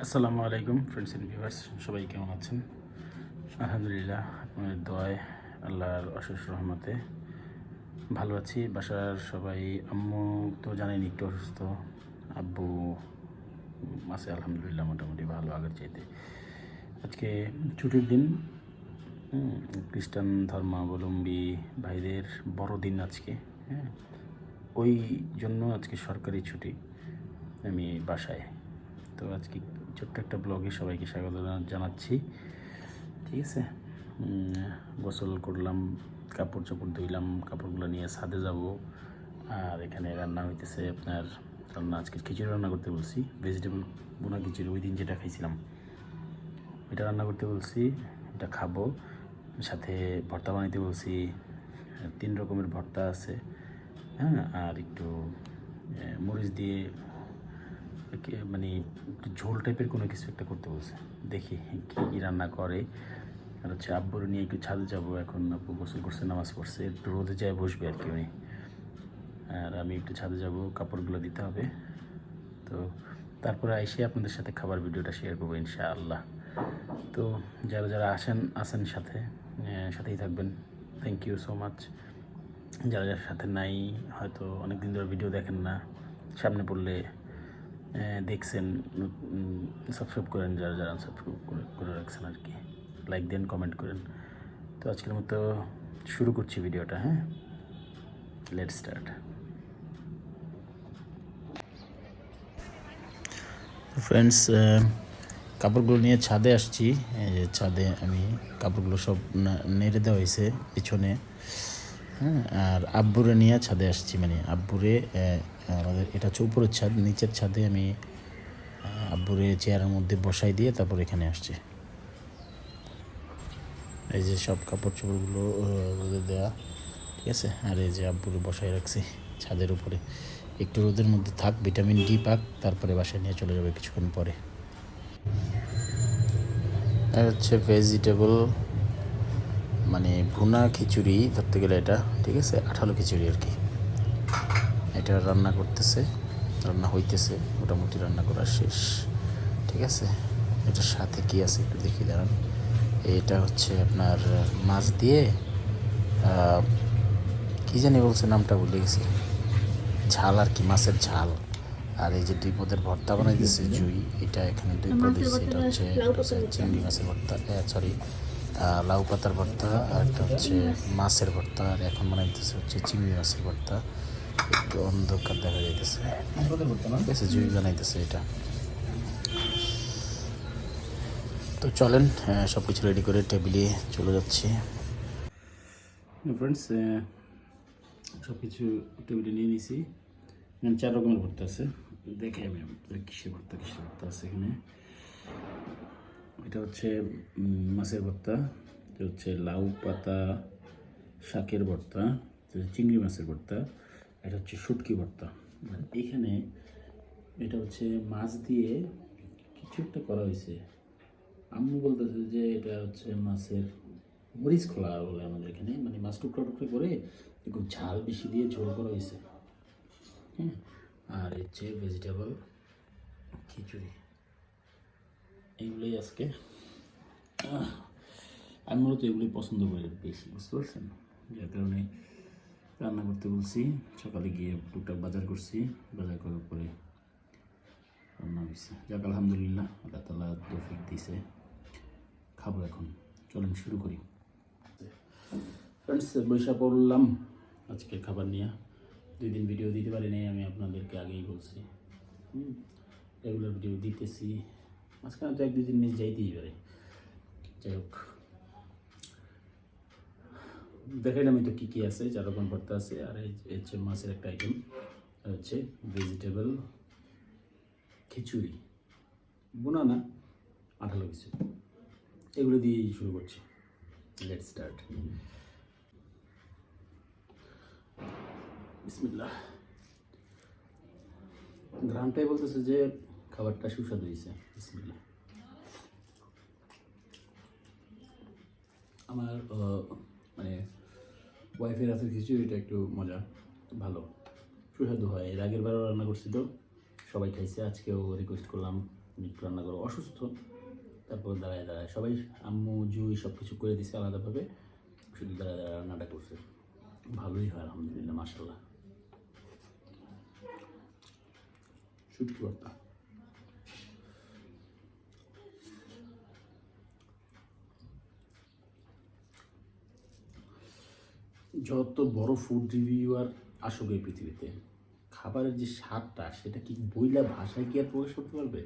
আসসালামু আলাইকুম friends and viewers সবাই কেমন আছেন? আলহামদুলিল্লাহ, আপনাদের দোয়ায় আল্লাহর অশেষ রহমতে ভালো আছি। বাসার সবাই, আম্মু তো জানেন একটু অসুস্থ, আব্বু আছে, আলহামদুলিল্লাহ, মোটামুটি ভালো, আগের চাইতে। আজকে ছুটির দিন খ্রিস্টান ধর্মাবলম্বী ভাইদের বড়দিন আজকে হ্যাঁ। ওই জন্য আজকে সরকারি ছুটি, আমি বাসায়। তো আজকে ছোট্ট একটা ব্লগে সবাইকে স্বাগত জানাচ্ছি। ঠিক আছে? গোসল করলাম, কাপড় চোপড় ধুইলাম, কাপড়গুলো নিয়ে ছাদে যাব। আর এখানে রান্না হইতেছে আপনার রান্না আজকে খিচুড়ি রান্না করতে বলছি। ভেজিটেবল বোনা খিচুড়ি, ওই দিন যেটা খাইছিলাম। এটা রান্না করতে বলছি, এটা খাব। সাথে ভর্তা বানাইতে বলছি। তিন রকমের ভর্তা আছে হ্যাঁ? আর একটু মরিচ দিয়ে মানে ঝোল টাইপের কোনো কিছু একটা করতে বলছে। দেখি কী কী রান্না করে। আর হচ্ছে আব্বুর নিয়ে একটু ছাদে যাব এখন। আব্বু গোসল করছে, নামাজ পড়ছে। একটু রোদে যায় বসবে আর কি উনি। আর আমি একটু ছাদে যাব, কাপড়গুলো দিতে হবে। তো তারপরে এসে আপনাদের সাথে খাবার ভিডিওটা শেয়ার করব ইনশাআল্লাহ। তো যারা যারা আসেন আসেন সাথে সাথেই থাকবেন। থ্যাংক ইউ সো মাচ যারা যারা সাথে নাই, হয়তো অনেক দিন ধরে ভিডিও দেখেন না। সামনে পড়লে দেখছেন সাবস্ক্রাইব করেন, যারা যারা সাবস্ক্রাইব করে রাখছেন আর কি লাইক দেন কমেন্ট করেন। তো আজকের মতো শুরু করছি ভিডিওটা হ্যাঁ? লেট স্টার্ট ফ্রেন্ডস কাপড়গুলো নিয়ে ছাদে আসছি। ছাদে আমি কাপড়গুলো সব নেড়ে দেওয়া হয়েছে, পিছনে। হ্যাঁ আর আব্বুরে নিয়ে ছাদে আসছি মানে আব্বুরে আমাদের, এটা হচ্ছে উপরের ছাদ, নিচের ছাদে আমি আব্বুরে চেয়ারের মধ্যে বসাই দিয়ে তারপর এখানে আসছি। এই যে সব কাপড় চোপড়গুলো রোদে দেওয়া ঠিক আছে? আর এই যে আব্বুরে বসাই রাখছি ছাদের উপরে। একটু রোদের মধ্যে থাক, ভিটামিন ডি পাক, তারপরে বাসায় নিয়ে চলে যাবে কিছুক্ষণ পরে। আর হচ্ছে ভেজিটেবল মানে ভুনা খিচুড়ি ধরতে গেলে এটা ঠিক আছে? আঠালো খিচুড়ি আর কি। এটা রান্না করতেছে রান্না হইতেছে মোটামুটি রান্না করা শেষ ঠিক আছে? এটার সাথে কি আছে একটু দেখি দাঁড়ান। এটা হচ্ছে আপনার মাছ দিয়ে কি জানি বলছে নামটা ভুলে গেছি। ঝাল আর কি মাছের ঝাল। আর এই যে দুই পদের ভর্তা বানাই দিয়েছে জুই এটা এখানে দুই পদ দিয়েছে এটা হচ্ছে চিংড়ি মাছের ভর্তা। সরি লাউ পাতার ভর্তা, আর একটা হচ্ছে মাছের ভর্তা, আর এখন বানাই দিতেছে হচ্ছে চিংড়ি মাছের ভর্তা। একটু অন্ধকার দেখা যাইতেছে। জুই বানাইতেছে এটা। তো চলেন সব কিছু রেডি করে টেবিলে চলে যাচ্ছি। ফ্রেন্ডস সব কিছু টেবিলে নিয়ে নিয়েছি এখানে চার রকমের ভর্তা আছে। দেখে আমি, কিসের ভর্তা কিসের ভর্তা আছে এখানে? এটা হচ্ছে মাছের ভর্তা, এটা হচ্ছে লাউ পাতা, শাকের ভর্তা চিংড়ি মাছের ভর্তা, এটা হচ্ছে শুটকি ভর্তা। এখানে এটা হচ্ছে মাছ দিয়ে কিছু একটা করা হয়েছে। আম্মু বলতেছে যে এটা হচ্ছে মাছের মরিচ খোলা বলে আমাদের এখানে মানে মাছ টুকরা টুকরা করে একটু ঝাল বেশি দিয়ে ঝোল করা হয়েছে। হ্যাঁ আর হচ্ছে ভেজিটেবল খিচুড়ি। এইগুলোই আজকে। আমি মূলত এগুলোই পছন্দ করি বেশি, বুঝতে পারছেন? যার কারণে রান্না করতে বলছি, সকালে গিয়ে টুকটাক বাজার করছি, বাজার করার পরে রান্না হয়েছে যাক, আলহামদুলিল্লাহ, আল্লাহ তালা তৌফিক দিছে। খাব এখন, চলেন শুরু করি। ফ্রেন্ডস বৈশা পড়লাম আজকে খাবার নিয়ে। দুই দিন ভিডিও দিতে পারি নাই আমি আপনাদেরকে আগেই বলছি। রেগুলার ভিডিও দিতেছি। মাঝখানে তো এক দুই দিন মিস যাইতেই পারে। যাই হোক। দেখাইলাম তো কী কী আছে চার রকম ভর্তা আছে, আর এই হচ্ছে মাছের একটা আইটেম হচ্ছে ভেজিটেবল খিচুড়ি। বোনা না, আঠালো কিছু। এগুলো দিয়েই শুরু করছি। লেট স্টার্ট বিসমিল্লাহ। ঘ্রামটাই বলতেছে যে খাবারটা সুস্বাদু হয়েছে। আমার মানে ওয়াইফের হাতের খিচুড়িটা একটু মজা, ভালো, সুস্বাদু হয়। এর আগের বারও রান্না করছি তো, সবাই খাইছে। আজকেও রিকোয়েস্ট করলাম একটু রান্না করব। অসুস্থ, তারপর দাঁড়ায় দাঁড়ায়, সবাই, আম্মু, জুই সব কিছু করে দিছে আলাদাভাবে, শুধু দাঁড়ায় দাঁড়ায় রান্নাটা করছে। ভালোই হয়, আলহামদুলিল্লাহ মাসাল্লাহ শুটকি ভর্তা। যত বড় ফুড রিভিউয়ার আসুক এই পৃথিবীতে, খাবারের যে স্বাদটা, সেটা কি বইলা ভাষায় কি আর প্রকাশ করতে পারবে?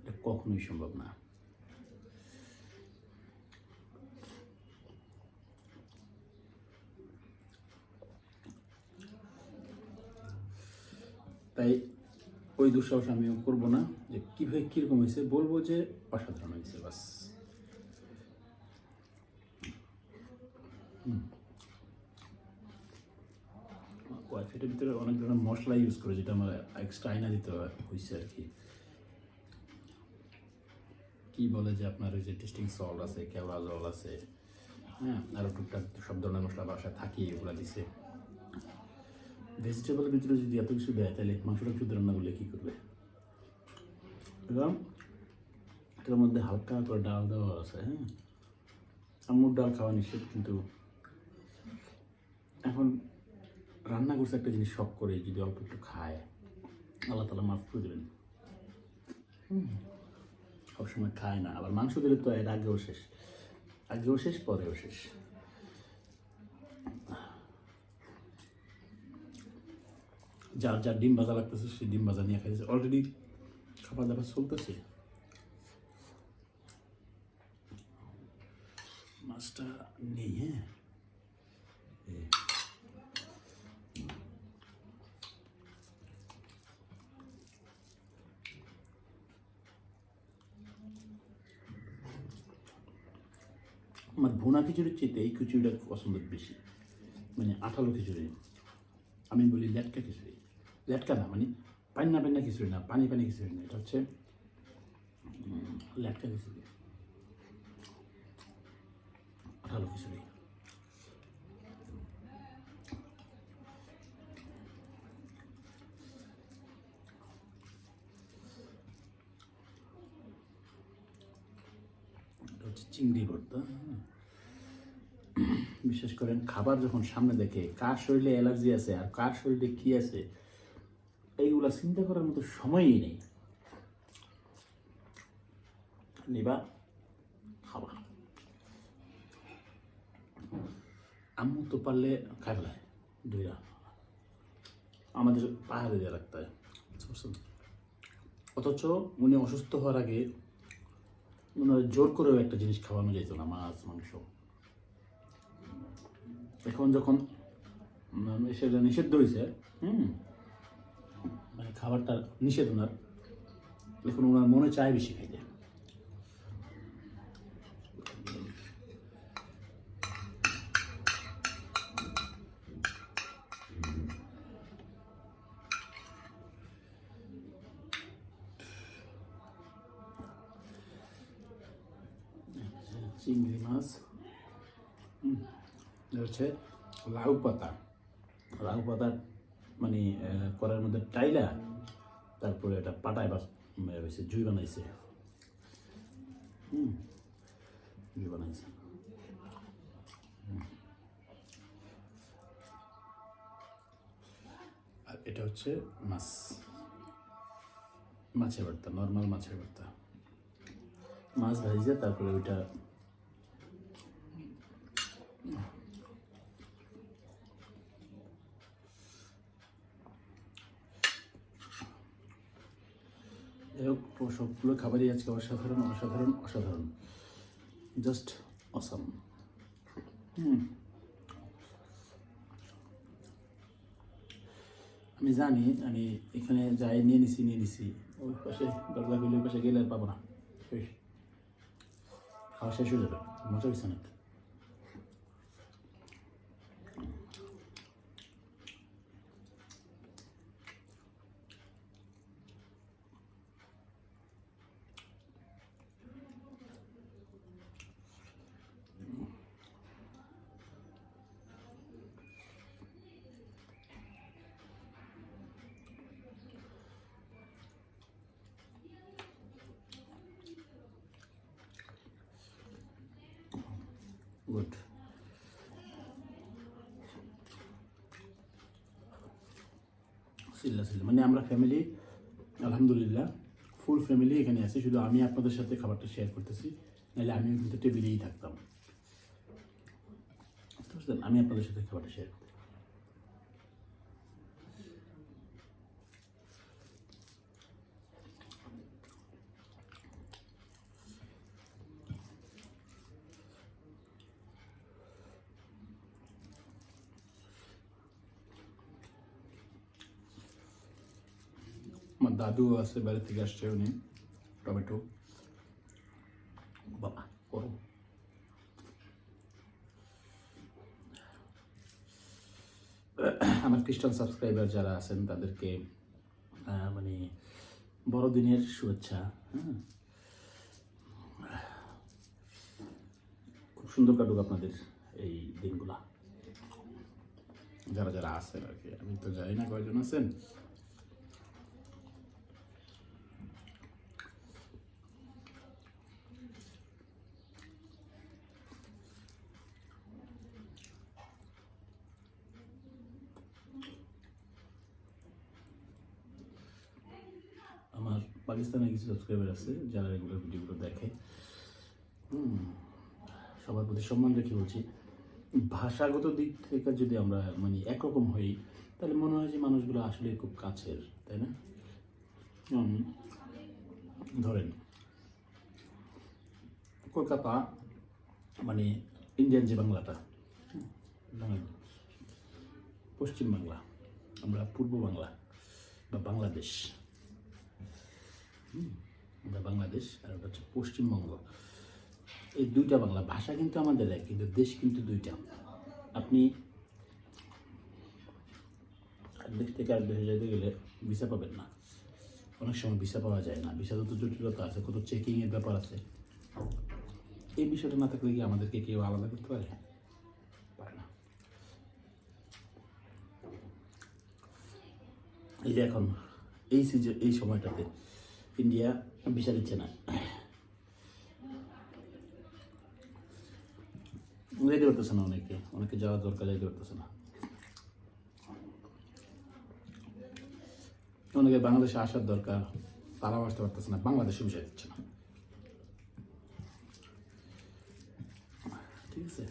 এটা কখনোই সম্ভব না। তাই ওই দুঃসাহস আমিও করব না যে কীভাবে কীরকম হয়েছে, বলব যে অসাধারণ হয়েছে, বাস। ওয়াইফাইটার ভিতরে অনেক ধরনের মশলা ইউজ করে, যেটা আমার এক্সট্রা আইনা দিতে হয়েছে আর কি। কি বলে যে আপনার ওই যে টেস্টিং সল্ট আছে, কেওড়া জল আছে হ্যাঁ আরও টুকটাক সব ধরনের মশলা বাসায় থাকি, এগুলো দিছে। ভেজিটেবলের ভিতরে যদি এত কিছু দেয়, তাহলে মাংসটা শুধু রান্না করলে কী করবে? এবং এটার মধ্যে হালকা করে ডাল দেওয়া আছে হ্যাঁ। আম্মুর ডাল খাওয়া নিষেধ, কিন্তু এখন রান্না করছে একটা জিনিস শখ করে, যদি অল্প একটু খায়, আল্লাহ তালা মাফ করে দেবেন। সবসময় খায় না, আবার মাংস দিলে তো এর আগেও শেষ আগেও শেষ, পরেও শেষ। যার যার ডিম ভাজা লাগতেছে, সে ডিম ভাজা নিয়ে খাইছে অলরেডি খাবার দাবার চলতেছে। মাছটা নেই হ্যাঁ এই। আমার ভুনা খিচুড়ির চেয়ে এই খিচুড়িটা পছন্দ বেশি। মানে আঠালো খিচুড়ি। আমি বলি লেটকা খিচুড়ি। লেটকা না মানে পান্না পান্না খিচুড়ি না, পানি পানি খিচুড়ি না, এটা হচ্ছে লেটকা খিচুড়ি। আঠালো খিচুড়ি। চিংড়ি ভর্তা হ্যাঁ। বিশেষ করেন খাবার যখন সামনে দেখে, কার শরীরে অ্যালার্জি আছে আর কার শরীরে কি আছে, এইগুলা চিন্তা করার মতো সময়ই নেই। নিবা খাবার আম্মু তো পারলে খাই দুইরা। আমাদের পাহাড়ে দিয়ে রাখতে হয়। অথচ উনি অসুস্থ হওয়ার আগে জোর করেও একটা জিনিস খাওয়ানো যেত না, মাছ, মাংস। এখন যখন উম, সেটা নিষিদ্ধ হয়েছে হুম মানে খাবারটা নিষেধ ওনার এখন ওনার মনে চায় বেশি খাইতে। চিংড়ি মাছ হুম, এটা হচ্ছে লাউ পাতা। লাউ পাতার মানে কড়াইয়ের মধ্যে টাইলা, তারপরে এটা পাটায় হয়েছে জুই বানাইছে। জুই বানাইছে। আর এটা হচ্ছে মাছ। মাছের ভর্তা, নর্মাল মাছের ভর্তা। মাছ ভাজিয়ে তারপরে ওইটা যাই হোক ও সবগুলো খাবারই আজকে অসাধারণ অসাধারণ অসাধারণ। জাস্ট অসাম আমি জানি, আমি এখানে যাই, নিয়ে নিছি নিয়ে নিছি। ওই পাশে, দরজা খুলে পাশে গেলে আর পাবো না। খাওয়া শেষ হয়ে যাবে। মজা হয়েছে অনেক। গুড সিল্লা সিল্লা মানে আমরা ফ্যামিলি আলহামদুলিল্লাহ ফুল ফ্যামিলি এখানে আছি। শুধু আমি আপনাদের সাথে খাবারটা শেয়ার করতেছি। নাহলে আমি কিন্তু টেবিলেই থাকতাম? আমি আপনাদের সাথে খাবারটা শেয়ার করতে আমার দাদু আছে বাইরে থেকে আসছে উনি, টমেটো। বাবা করো আমার খ্রিস্টান সাবস্ক্রাইবার যারা আছেন, তাদেরকে মানে বড়দিনের শুভেচ্ছা হ্যাঁ? খুব সুন্দর কাটুক আপনাদের এই দিনগুলা। যারা যারা আছেন আর কি, আমি তো জানি না কয়জন আছেন আমার পাকিস্তানে কিছু সাবস্ক্রাইবার আছে, যারা রেগুলার ভিডিওগুলো দেখে। সবার প্রতি সম্মান রেখে বলছি। ভাষাগত দিক থেকে যদি আমরা মানে একরকম হই, তাহলে মনে হয় যে মানুষগুলো আসলে খুব কাছের, তাই না? ধরেন, কলকাতা মানে ইন্ডিয়ান যে বাংলাটা পশ্চিম বাংলা, আমরা পূর্ব বাংলা বা বাংলাদেশ। বাংলাদেশ আর ওটা হচ্ছে পশ্চিমবঙ্গ। এই দুইটা বাংলা ভাষা কিন্তু আমাদের এক, কিন্তু দেশ কিন্তু দুইটা। আপনি দেশ থেকে আরেক দেশে যেতে গেলে ভিসা পাবেন না। অনেক সময় ভিসা পাওয়া যায় না। ভিসা তো জটিলতা আছে, কত চেকিংয়ের ব্যাপার আছে। এই বিষয়টা না থাকলে কি আমাদেরকে কেউ আলাদা করতে পারে? পারে না। এই যে এখন, এই সিজন এই সময়টাতে ইন্ডিয়া ভিসা দিচ্ছে না যেতে পারতেছে না অনেকে অনেকে যাওয়ার দরকার যেতে পারতেছে না অনেকে বাংলাদেশে আসার দরকার তারাও আসতে পারতেছে না বাংলাদেশে ভিসা দিচ্ছে না ঠিক আছে.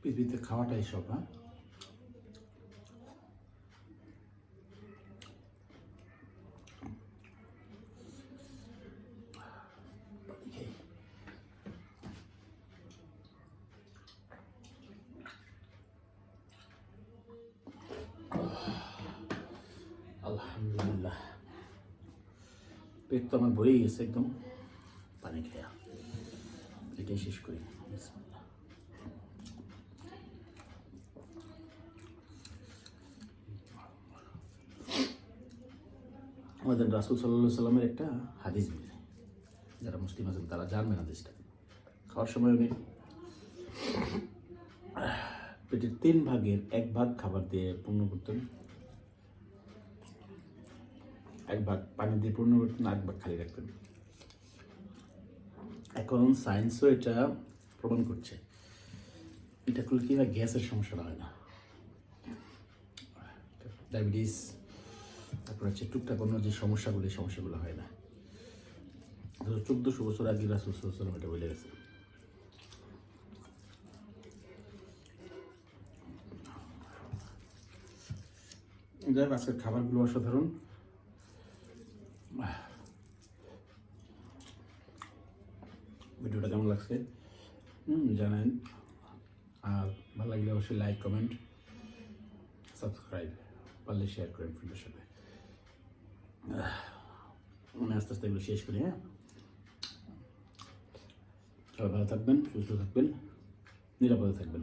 পৃথিবীতে খাওয়াটাই সব হ্যাঁ? পেট তো আমার ভরেই গেছে একদম। পানি খেয়া এটাই শেষ করি। আমাদের রাসুল সাল্লাহ সাল্লামের একটা হাদিস মিলে। যারা মুসলিম আছেন, তারা জানবেন হাদিসটা। খাওয়ার সময় উনি পেটের তিন ভাগের এক ভাগ খাবার দিয়ে পূর্ণ করতেন। এক ভাগ পানি দিয়ে পূর্ণ করতেন এক ভাগ খালি রাখতেন। এখন সায়েন্সও এটা প্রমাণ করছে। এটা করলে কি গ্যাসের সমস্যাটা হয় না। ডায়াবেটিস তারপর হচ্ছে টুকটাক অন্য যে সমস্যাগুলো এই সমস্যাগুলো হয় না। চোদ্দশো বছর আগে রাসুল সাল্লাম এটা বলে গেছে। যাই হোক, আজকের খাবারগুলো অসাধারণ। ভিডিওটা কেমন লাগছে? জানেন। আর ভালো লাগলে অবশ্যই লাইক কমেন্ট সাবস্ক্রাইব পারলে শেয়ার করেন ফ্রেন্ডের সাথে। আমি আস্তে আস্তে এগুলো শেষ করি হ্যাঁ সবাই ভালো থাকবেন সুস্থ থাকবেন নিরাপদে থাকবেন